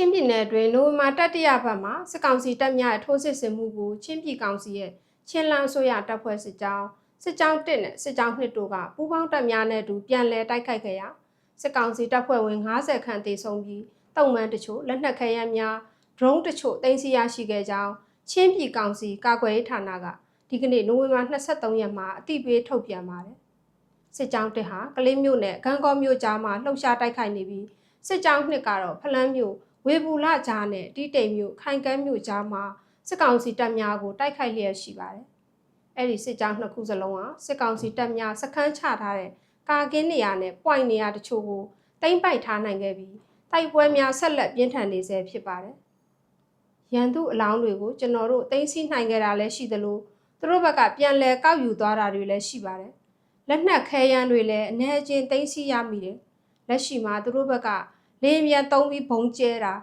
ချင်းပြည်နယ်အတွင်းနိုဝင်ဘာတတိယပတ်မှာစစ်ကောင်စီတပ်များရဲ့ထိုးစစ်ဆင်မှုကိုချင်းပြည်ကောင်စီရဲ့ချင်းလန်းအစိုးရတပ်ဖွဲ့စစ်ကြောင်းစစ်ကြောင်း1နဲ့စစ်ကြောင်း2တို့ကပူးပေါင်းတပ်များနဲ့အတူပြန်လည်တိုက်ခိုက်ခဲ့ရာစစ်ကောင်စီတပ်ဖွဲ့ဝင်90ခန့်သေဆုံးပြီးတုံ့မှန်တချို့လက်နက်ခဲယမ်းများ drone တချို့တင်စီရရှိခဲ့ကြောင်းချင်းပြည်ကောင်စီကာကွယ်ရေးဌာနကဒီကနေ့နိုဝင်ဘာ23ရက်မှာအတိပေးထုတ်ပြန်ပါတယ်စစ်ကြောင်း1ဟာကလေးမျိုးနဲ့ဂန်ကောမျိုးကြားမှာလှုပ်ရှားတိုက်ခိုက်နေပြီး စစ်ကြောင်း2ကတော့ဖလန်းမျိုးဝေဘူလကြားနဲ့တီးတိမ်မြို့ခိုင်ကမ်းမြို့ကြားမှာစစ်ကောင်စီတပ်များကိုတိုက်ခိုက်လျက်ရှိပါတယ်။အဲ့ဒီစစ်ကြောင်းနှစ်ခုစလုံးဟာစစ်ကောင်စီတပ်များစခန်းချထားတဲ့ကာကင်းနေရာနဲ့ point နေရာတချို့ကိုတိမ့်ပိုက်ထားနိုင်ခဲ့ပြီးတိုက်ပွဲများဆက်လက်ပြင်းထန်နေဆဲဖြစ်ပါတယ်။ရန်သူအလောင်းတွေကိုကျွန်တော်တို့တင်စီနိုင်ခဲ့တာလည်းရှိသလိုသူတို့ဘက်ကပြန်လဲကောက်ယူသွားတာတွေလည်းရှိပါတယ်။လက်နက်ခဲယမ်းတွေလည်းအ ਨੇ ချင်းတင်စီရမိတယ်။ လက်ရှိမှာသူတို့ဘက်ကလေမြန်သုံးပြီးဘုံကျဲတာ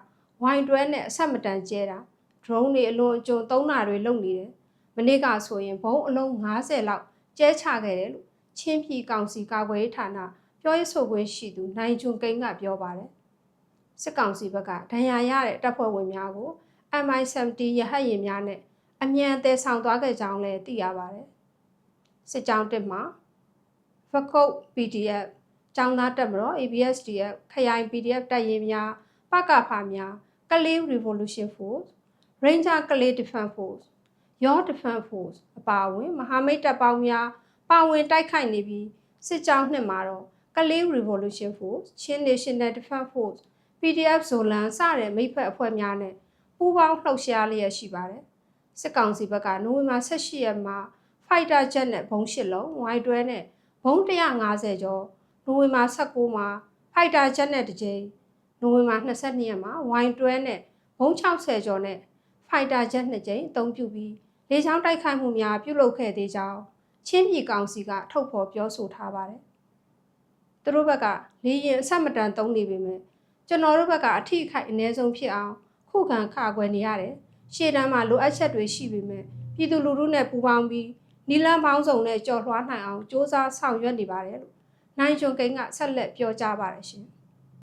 ဝိုင်တွဲနဲ့အဆက်မတန်ကျဲတာ drone တွေအလွန်အကျွံသုံးတာတွေလုပ်နေတယ်မနေ့ကဆိုရင်ဘုံအလုံး90လောက်ကျဲချခဲ့တယ်လို့ချင်းပြည်ကောင်စီကာကွယ်ရေးဌာနပြောရေးဆိုခွင့်ရှိသူနိုင်ကျွန်းကိန်းကပြောပါတယ်စစ်ကောင်စီဘက်ကဒဏ်ရာရတဲ့တပ်ဖွဲ့ဝင်များကို MI70 ရဟတ်ယာဉ်များနဲ့အမြန်အသေးဆောင်သွားခဲ့ကြောင်းလည်းသိရပါတယ်စစ်ကြောင်းတက်မှာ Vakup PDF ចောင်းသားတက်မတော် ABSDF ခရိုင် PDF တပ်ရင်းများပကဖာများကလေး Revolution Force Ranger ကလေး Defense Force Your Defense Force အပါအဝင်မဟာမိတ်တပ်ပေါင်းများပါဝင်တိုက်ခိုက်နေပြီးစစ်ကြောင်းနှစ်မှာတော့ကလေး Revolution Force ချင်း National Defense Force PDF ဇိုလန်စတဲ့မိဖက်အဖွဲ့များနဲ့ပူးပေါင်းလှုပ်ရှားလျက်ရှိပါတယ်စစ်ကောင်စီဘက်ကနိုဝင်ဘာ18ရက်မှာ Fighter Jet နဲ့ဘုံ၈လုံးဝိုင်းတွဲနဲ့ဘုံ150ကျော် နိုဝင်ဘာ16မှာဖိုက်တာချက်နဲ့တစ်ကြိမ်နိုဝင်ဘာ22ရက်မှာဝိုင်တွဲနဲ့ဘုံ60ကျော်နဲ့ဖိုက်တာချက်နှစ်ကြိမ်အသုံးပြုပြီးလေကြောင်းတိုက်ခိုက်မှုများပြုလုပ်ခဲ့သေးကြောင်းချင်းပြည်ကောင်စီကထုတ်ဖော်ပြောဆိုထားပါတယ်။သူတို့ဘက်ကလေရင်အဆက်မတန်သုံးနေပေမဲ့ကျွန်တော်တို့ဘက်ကအထိအခိုက်အ ਨੇ ဆုံးဖြစ်အောင်ခုခံခါကွယ်နေရတယ်။ရှေ့တန်းမှာလိုအပ်ချက်တွေရှိပေမဲ့ပြည်သူလူထုနဲ့ပူးပေါင်းပြီးနီလန်းပေါင်းစုံနဲ့ကြော်လွှားနိုင်အောင်စ조사ဆောင်ရွက်နေပါတယ်လို့ နိုင်ဂျွန်ကိန်းကဆက်လက်ပြောကြားပါတယ်ရှင်။